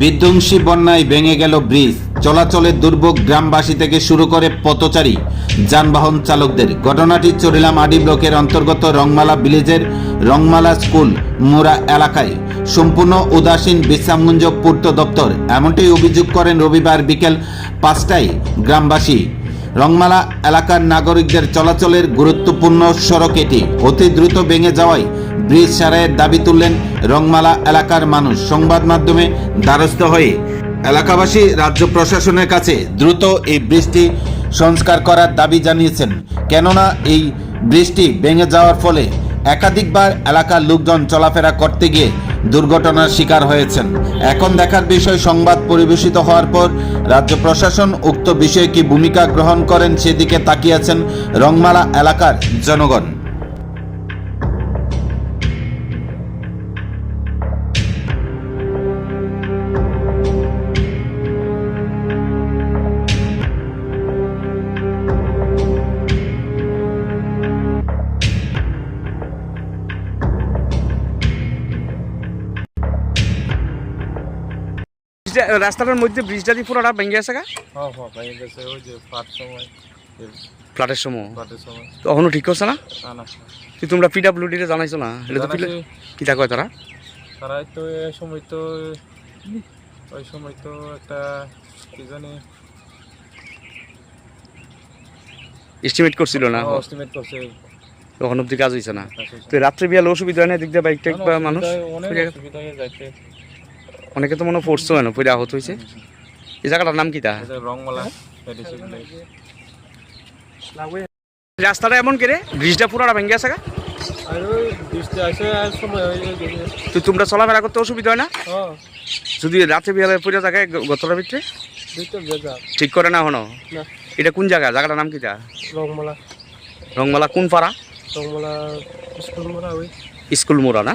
বিধ্বংসী বন্যায় ভেঙে গেল ব্রিজ। চলাচলের দুর্ভোগ গ্রামবাসী থেকে শুরু করে পথচারী, যানবাহন চালকদের। ঘটনাটি চরিলাম আডি ব্লকের অন্তর্গত রংমালা ভিলেজের রংমালা স্কুল, মুরা এলাকায়। সম্পূর্ণ উদাসীন বিশ্রামগঞ্জ পূর্ত দপ্তর এমনটাই অভিযোগ করেন রবিবার বিকেল পাঁচটায় গ্রামবাসী। রংমালা এলাকার নাগরিকদের চলাচলের গুরুত্বপূর্ণ সড়ক এটি। অতি দ্রুত ভেঙে যাওয়ায় ব্রিজ সারাইয়ের দাবি তুললেন রংমালা এলাকার মানুষ। সংবাদ মাধ্যমে দ্বারস্থ হয়ে এলাকাবাসী রাজ্য প্রশাসনের কাছে দ্রুত এই ব্রিজটি সংস্কার করার দাবি জানিয়েছেন। কেননা এই ব্রিজটি ভেঙে যাওয়ার ফলে একাধিকবার এলাকার লোকজন চলাফেরা করতে গিয়ে দুর্ঘটনার শিকার হয়েছেন। এখন দেখার বিষয়, সংবাদ পরিবেশিত হওয়ার পর রাজ্য প্রশাসন উক্ত বিষয়ে কি ভূমিকা গ্রহণ করেন সেদিকে তাকিয়েছেন রংমালা এলাকার জনগণ। রাস্তাটার মধ্যে ব্রিজটা দিয়ে পুরোটা ভেঙে গেছে গা? হ্যাঁ হ্যাঁ ফ্লাটের সময়। তখনও ঠিক করছে না? তুই তোমরা পিডাব্লিউডি রে জানাইছো না? এটা তো জানাইছি। কি কয় তারা? তারা তো এই সময় তো ওই সময় তো একটা কি জানি এস্টিমেট করছিল না? এস্টিমেট করছে। তখন অব্দি কাজ হয়েছে না। তো রাত্রে বিয়ালে অসুবিধা হয় না দিক দিয়ে বাইক টাইক বা মানুষ? অনেক অসুবিধা হয়ে যাচ্ছে অনেকে তো মনে পড়ছো না পরে আহত হয়েছে? এই জায়গাটার নাম কি তা? রাস্তাটা এমন করে ব্রিজটা পুরোটা ভেঙে গেছে তো তোমরা চলাফেরা করতে অসুবিধা হয় না? হ্যাঁ। যদি রাত্রে বিয়ালে পরে জায়গায় গতটার ভিতরে? ঠিক করে না হনো এটা কোন জায়গা? জায়গাটার নাম কি তা? রংমালা। রংমালা কোন পাড়া? রংমালা স্কুল মোড়া না?